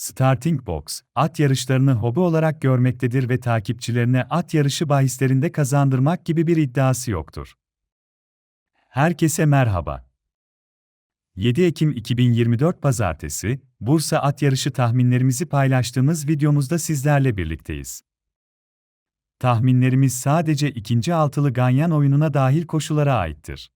Starting Box, at yarışlarını hobi olarak görmektedir ve takipçilerine at yarışı bahislerinde kazandırmak gibi bir iddiası yoktur. Herkese merhaba. 7 Ekim 2024 Pazartesi, Bursa at yarışı tahminlerimizi paylaştığımız videomuzda sizlerle birlikteyiz. Tahminlerimiz sadece ikinci altılı ganyan oyununa dahil koşulara aittir.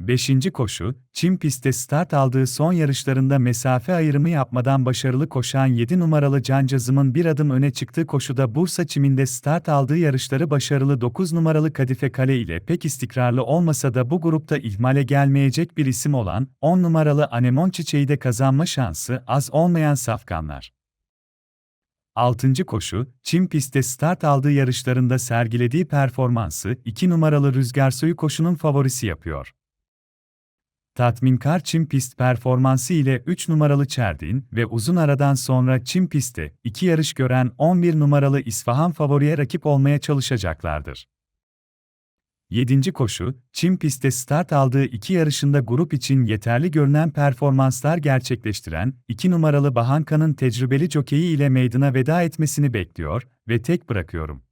5. koşu, Çim pistte start aldığı son yarışlarında mesafe ayrımı yapmadan başarılı koşan 7 numaralı Can Cazım'ın bir adım öne çıktığı koşuda Bursa Çim'inde start aldığı yarışları başarılı 9 numaralı Kadife Kale ile pek istikrarlı olmasa da bu grupta ihmale gelmeyecek bir isim olan 10 numaralı Anemon Çiçeği de kazanma şansı az olmayan safkanlar. 6. koşu, Çim pistte start aldığı yarışlarında sergilediği performansı 2 numaralı Rüzgar Soyu koşunun favorisi yapıyor. Tatminkar çim pist performansı ile 3 numaralı Çerdin ve uzun aradan sonra çim pistte 2 yarış gören 11 numaralı İsfahan favoriye rakip olmaya çalışacaklardır. 7. koşu, Çim pistte start aldığı iki yarışında grup için yeterli görünen performanslar gerçekleştiren 2 numaralı Bahanka'nın tecrübeli jokeyi ile meydana veda etmesini bekliyor ve tek bırakıyorum.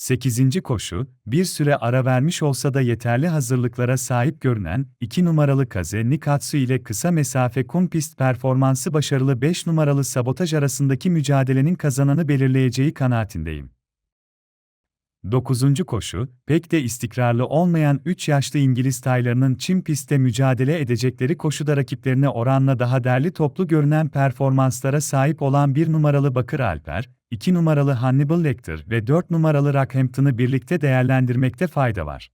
8. koşu, bir süre ara vermiş olsa da yeterli hazırlıklara sahip görünen 2 numaralı Kaze Nikatsu ile kısa mesafe kum pist performansı başarılı 5 numaralı sabotaj arasındaki mücadelenin kazananı belirleyeceği kanaatindeyim. 9. koşu, pek de istikrarlı olmayan 3 yaşlı İngiliz taylarının çim pistte mücadele edecekleri koşuda rakiplerine oranla daha derli toplu görünen performanslara sahip olan 1 numaralı Bakır Alper, 2 numaralı Hannibal Lecter ve 4 numaralı Rockhampton'ı birlikte değerlendirmekte fayda var.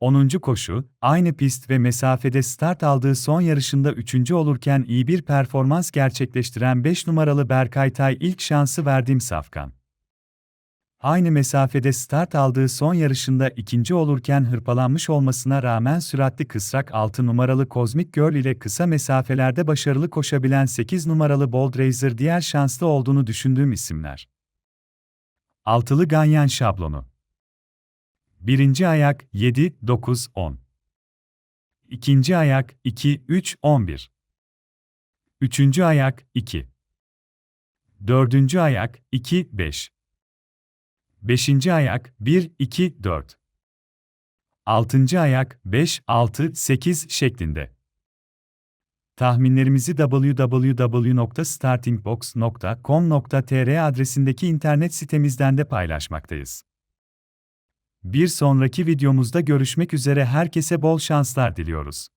10. koşu, aynı pist ve mesafede start aldığı son yarışında 3. olurken iyi bir performans gerçekleştiren 5 numaralı Berkay Tay ilk şansı verdiğim safkan. Aynı mesafede start aldığı son yarışında ikinci olurken hırpalanmış olmasına rağmen süratli kısrak 6 numaralı Cosmic Girl ile kısa mesafelerde başarılı koşabilen 8 numaralı Bold Racer diğer şanslı olduğunu düşündüğüm isimler. Altılı Ganyan şablonu. Birinci ayak 7, 9, 10. İkinci ayak 2, 3, 11. Üçüncü ayak 2. Dördüncü ayak 2, 5. Beşinci ayak 1, 2, 4. Altıncı ayak 5, 6, 8 şeklinde. Tahminlerimizi www.startingbox.com.tr adresindeki internet sitemizden de paylaşmaktayız. Bir sonraki videomuzda görüşmek üzere herkese bol şanslar diliyoruz.